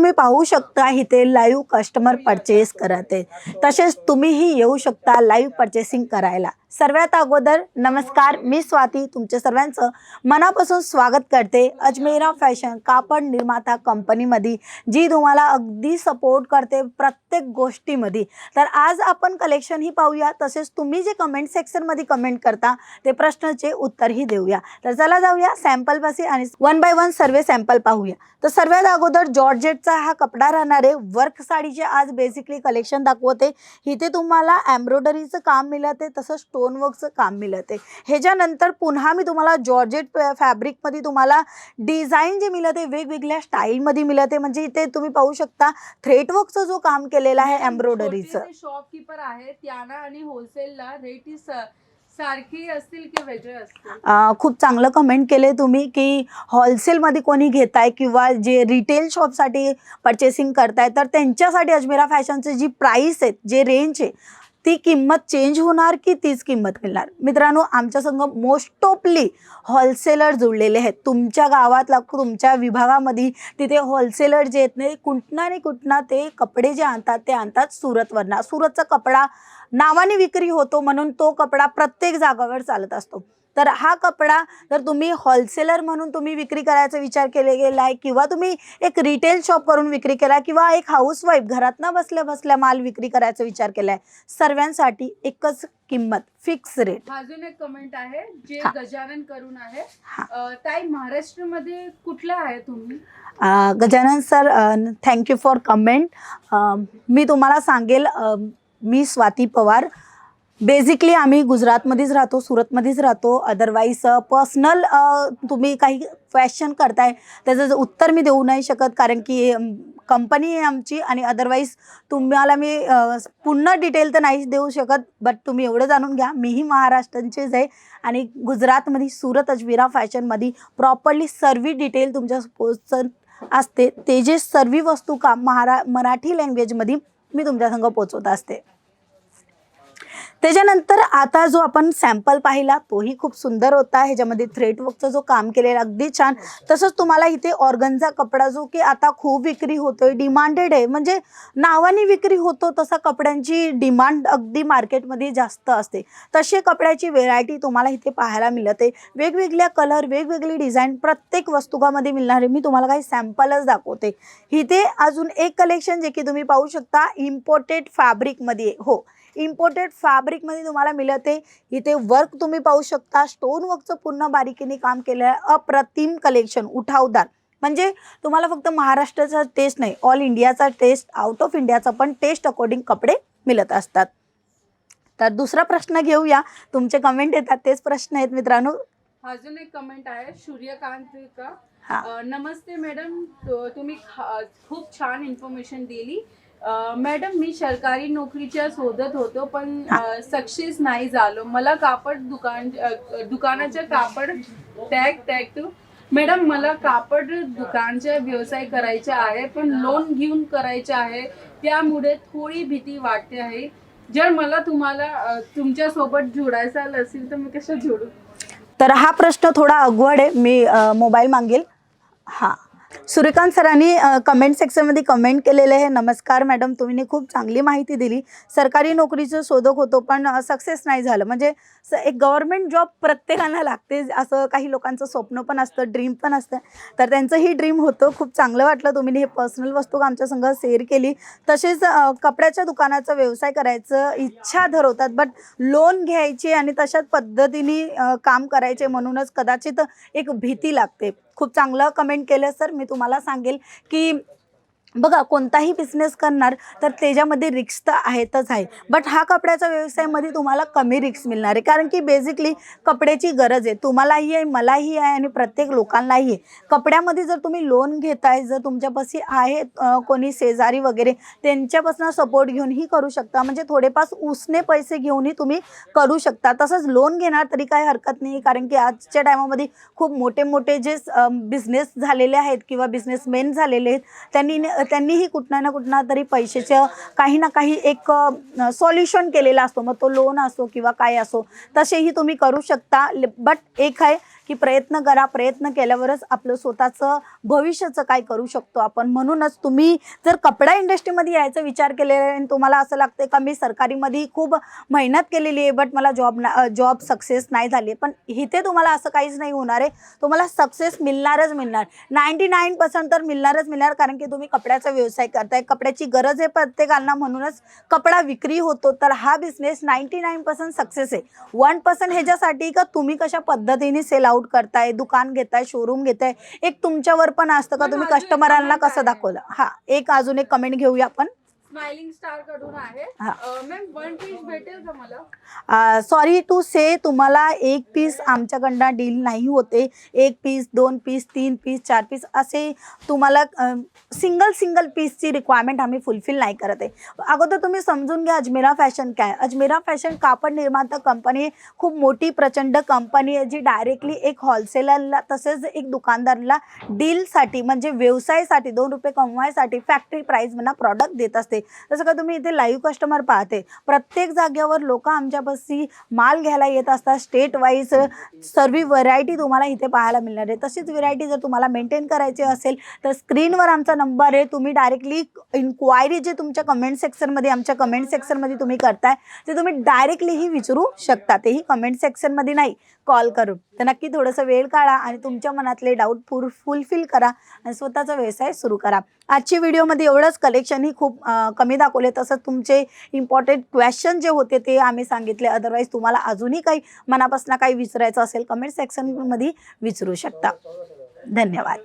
तुम्ही पाहू शकता इथे लाईव्ह कस्टमर परचेस करत आहे तसेच तुम्हीही येऊ शकता लाईव्ह परचेसिंग करायला. सर्वात अगोदर नमस्कार मी स्वाती. तुमच्या सर्वांचं मनापासून स्वागत करते. अजमेरा फॅशन कापड निर्माता कंपनीमध्ये जी तुम्हाला अगदी सपोर्ट करते प्रत्येक गोष्टीमध्ये. तर आज आपण कलेक्शनही पाहूया. तसेच तुम्ही जे कमेंट सेक्शनमध्ये कमेंट करता ते प्रश्नाचे उत्तरही देऊया. तर चला जाऊया सॅम्पलपाशी आणि one by one survey sample पाहूया. तर सर्वात अगोदर जॉर्जेटचा हा कपडा राहणार आहे. वर्क साडीचे आज बेसिकली कलेक्शन दाखवते. इथे तुम्हाला एम्ब्रॉयडरीचं काम मिळते तसं स्टोन वर्कचं काम मिळते ह्याच्यानंतर पुन्हा मी तुम्हाला जॉर्जेट फॅब्रिकमध्ये तुम्हाला डिझाईन जे मिळते वेगवेगळ्या स्टाईलमध्ये मिळते म्हणजे इथे तुम्ही पाहू शकता थ्रेटवर्कचं जो काम केलेलं आहे एम्ब्रॉयडरीचं शॉपकीपर आहे त्यांना आणि होलसेलला रेट स- सारखी असतील की वेगळे असतील? अ, खूप चांगलं कमेंट केले तुम्ही की होलसेलमध्ये कोणी घेताय किंवा जे रिटेल शॉपसाठी परचेसिंग करताय तर त्यांच्यासाठी अजमेरा फॅशनचे जी प्राईस आहे जे रेंज आहे ती किंमत चेंज होणार की तीच किंमत मिळणार? मित्रांनो आमच्या संघ मोस्ट ऑफली होलसेलर जुळलेले आहेत. तुमच्या गावातला तुमच्या विभागामध्ये तिथे होलसेलर जे आहेत नाही कुठना नाही कुठना ते कपडे जे आणतात ते आणतात सुरतवरनं. सुरतचा कपडा नावाने विक्री होतो म्हणून तो कपडा प्रत्येक जागावर चालत असतो. तर हा कपडा जर तुम्ही होलसेलर म्हणून तुम्ही विक्री करायचा विचार केले गेला आहे किंवा तुम्ही एक रिटेल शॉप करून विक्री केला किंवा एक हाऊसवाईफ घरात न बसल्या बसल्या माल विक्री करायचा विचार केला आहे सर्वांसाठी एकच किंमत फिक्स रेट अजून एक कमेंट आहे जे. गजानन करून आहे. ताई महाराष्ट्रामध्ये कुठला आहे तुम्ही? Gajanan sir thank you for comment मी तुम्हाला सांगेल मी स्वाती पवार बेसिकली आम्ही गुजरातमध्येच राहतो सुरतमध्येच राहतो. अदरवाईज पर्सनल तुम्ही काही क्वेश्चन करताय त्याचं उत्तर मी देऊ नाही शकत. कारण की कंपनी आहे आमची आणि अदरवाईज तुम्हाला मी पूर्ण डिटेल तर नाही देऊ शकत. बट तुम्ही एवढं जाणून घ्या. मीही महाराष्ट्रांचेच आहे आणि गुजरातमध्ये सुरत अजविरा फॅशनमध्ये प्रॉपरली सर्व डिटेल तुमच्या पोचन असते. ते जे सर्व वस्तू का महारा मराठी लँग्वेजमध्ये मी तुमच्या संग पोचवत असते. त्याच्यानंतर आता जो आपण सॅम्पल पाहिला तोही खूप सुंदर होता. ह्याच्यामध्ये थ्रेडवर्कचं जो काम केलेला अगदी छान. तसंच तुम्हाला इथे ऑर्गनचा कपडा जो की आता खूप विक्री होतोय डिमांडेड आहे. म्हणजे नावाने विक्री होतो तसा कपड्यांची डिमांड अगदी मार्केटमध्ये जास्त असते. तसे कपड्याची व्हेरायटी तुम्हाला इथे पाहायला मिळते. वेगवेगळ्या कलर वेगवेगळी डिझाईन प्रत्येक वस्तुकामध्ये मिळणारे. मी तुम्हाला काही सॅम्पलच दाखवते. इथे अजून एक कलेक्शन जे की तुम्ही पाहू शकता इम्पोर्टेड फॅब्रिकमध्ये हो इम्पोर्टेड फॅब्रिकमध्ये तुम्हाला मिळते इथे वर्क तुम्ही पाहू शकता. स्टोन वर्कचं पूर्ण बारीकीने काम केलं आहे. अप्रतिम कलेक्शन उठावदार. म्हणजे तुम्हाला फक्त महाराष्ट्राचा टेस्ट नाही ऑल इंडियाचा टेस्ट आउट ऑफ इंडियाचा पण टेस्ट अकॉर्डिंग कपडे मिळत असतात. तर दुसरा प्रश्न घेऊया. तुमचे कमेंट येतात तेच प्रश्न आहेत मित्रांनो. अजून एक कमेंट आहे सूर्यकांत नमस्ते मॅडम तुम्ही खूप छान इन्फॉर्मेशन दिली. मॅडम मी सरकारी नोकरीच्या शोधत होतो पण सक्सेस नाही झालो. मला कापड दुकान दुकानाच्या कापड टॅग टॅग टू. मॅडम मला कापड दुकानचा व्यवसाय करायचा आहे पण लोन घेऊन करायचे आहे. त्यामुळे थोडी भीती वाटते आहे. जर मला तुम्हाला तुमच्यासोबत जोडायचं असेल तर मी कसं जोडू? तर हा प्रश्न थोडा अगवड आहे. मी मोबाईल मागेल. हां. सूर्यकांत सरांनी कमेंट सेक्शनमध्ये कमेंट केलेले आहे. नमस्कार मॅडम तुम्ही खूप चांगली माहिती दिली. सरकारी नोकरीचं शोधक होतो पण सक्सेस नाही झालं. म्हणजे स एक गव्हर्मेंट जॉब प्रत्येकाला लागते. असं काही लोकांचं स्वप्न पण असतं ड्रीम पण असतं. तर त्यांचं ही ड्रीम होतं. खूप चांगलं वाटलं तुम्ही हे पर्सनल वस्तू आमच्या संघ शेअर केली. तसेच कपड्याच्या दुकानाचा व्यवसाय करायचं इच्छा धरवतात. बट लोन घ्यायची आणि तशाच पद्धतीने काम करायचे म्हणूनच कदाचित एक भीती लागते. खूप चांगलं कमेंट केलं सर मी तुम्हाला सांगेल की बघा कोणताही बिझनेस करणार तर त्याच्यामध्ये रिक्स तर आहेतच आहे. बट हा कपड्याचा व्यवसायामध्ये तुम्हाला कमी रिक्स मिळणार आहे. कारण की बेसिकली कपड्याची गरज आहे. तुम्हालाही आहे मलाही आहे आणि प्रत्येक लोकांनाही आहे. कपड्यामध्ये जर तुम्ही लोन घेताय जर तुमच्यापाशी आहे कोणी शेजारी वगैरे त्यांच्यापासून सपोर्ट घेऊनही करू शकता. म्हणजे थोडेपास उसने पैसे घेऊनही तुम्ही करू शकता. तसंच लोन घेणार तरी काही हरकत नाही. कारण की आजच्या टायमामध्ये खूप मोठे मोठे जे बिझनेस झालेले आहेत किंवा बिझनेसमेन झालेले आहेत त्यांनी त्यांनीही कुठना ना कुठना तरी पैशाचं काही ना काही एक सॉल्युशन केलेला असतो. मग तो लोन असो किंवा काय असो तसेही तुम्ही करू शकता. बट एक आहे की प्रयत्न करा प्रयत्न केल्यावरच आपलं स्वतःचं भविष्याचं काय करू शकतो आपण. म्हणूनच तुम्ही जर कपडा इंडस्ट्रीमध्ये यायचा विचार केलेला आहे आणि तुम्हाला असं लागतं का मी सरकारीमध्ये खूप मेहनत केलेली आहे बट मला जॉब ना जॉब सक्सेस नाही झाली. पण इथे तुम्हाला असं काहीच नाही होणार आहे. तुम्हाला सक्सेस मिळणारच मिळणार. नाईंटी नाईन पर्सेंट तर मिळणारच मिळणार कारण की तुम्ही कपड्याचा व्यवसाय करताय. कपड्याची गरज आहे प्रत्येकाला म्हणूनच कपडा विक्री होतो. तर हा business ninety nine percent success आहे. वन पर्सेंट ह्याच्यासाठी का तुम्ही कशा पद्धतीने सेल आउट करताय दुकान घेताय शोरूम घेताय एक तुमच्यावर पण असतं का? तुम्ही कस्टमरांना कसं. दाखवलं? हा एक अजून एक कमेंट घेऊया आपण. स्माइलिंग स्टारकडून आहे. मॅम वन पीस भेटेल का मला? सॉरी टू से तुम्हाला एक पीस आमच्याकडनं डील नाही होते. एक पीस दोन पीस तीन पीस चार पीस असे तुम्हाला सिंगल सिंगल पीसची रिक्वायरमेंट आम्ही फुलफिल नाही करत आहे. अगोदर तुम्ही समजून घ्या अजमेरा फॅशन काय. अजमेरा फॅशन कापड निर्माता कंपनी खूप मोठी प्रचंड कंपनी आहे जी डायरेक्टली एक होलसेलरला तसेच एक दुकानदारला डीलसाठी म्हणजे व्यवसायासाठी दोन रुपये कमवायसाठी फॅक्टरी प्राईज म्हणा प्रॉडक्ट देत असते. जसं का तुम्ही इथे लाईव्ह कस्टमर पाहते प्रत्येक जागेवर लोक आमच्यापाशी माल घ्यायला येत असतात. स्टेट वाईज सर्व व्हरायटी तुम्हाला इथे पाहायला मिळणार आहे. तशीच व्हरायटी जर तुम्हाला मेंटेन करायची असेल तर स्क्रीनवर आमचा नंबर आहे. तुम्ही डायरेक्टली इन्क्वायरी जे तुमच्या कमेंट सेक्शनमध्ये आमच्या कमेंट सेक्शनमध्ये तुम्ही करताय ते तुम्ही डायरेक्टलीही विचारू शकता. तेही कमेंट सेक्शनमध्ये नाही. कॉल करून. तर नक्की थोडंसं वेळ काढा आणि तुमच्या मनातले डाऊट फुल फुलफिल करा आणि स्वतःचा व्यवसाय सुरू करा. आजची व्हिडिओमध्ये एवढंच. कलेक्शन ही खूप कमी दाखवले. तसंच तुमचे इम्पॉर्टंट क्वेश्चन जे होते ते आम्ही सांगितले. अदरवाईज तुम्हाला अजूनही काही मनापासून काही विचारायचं असेल कमेंट सेक्शनमध्ये विचारू शकता. धन्यवाद.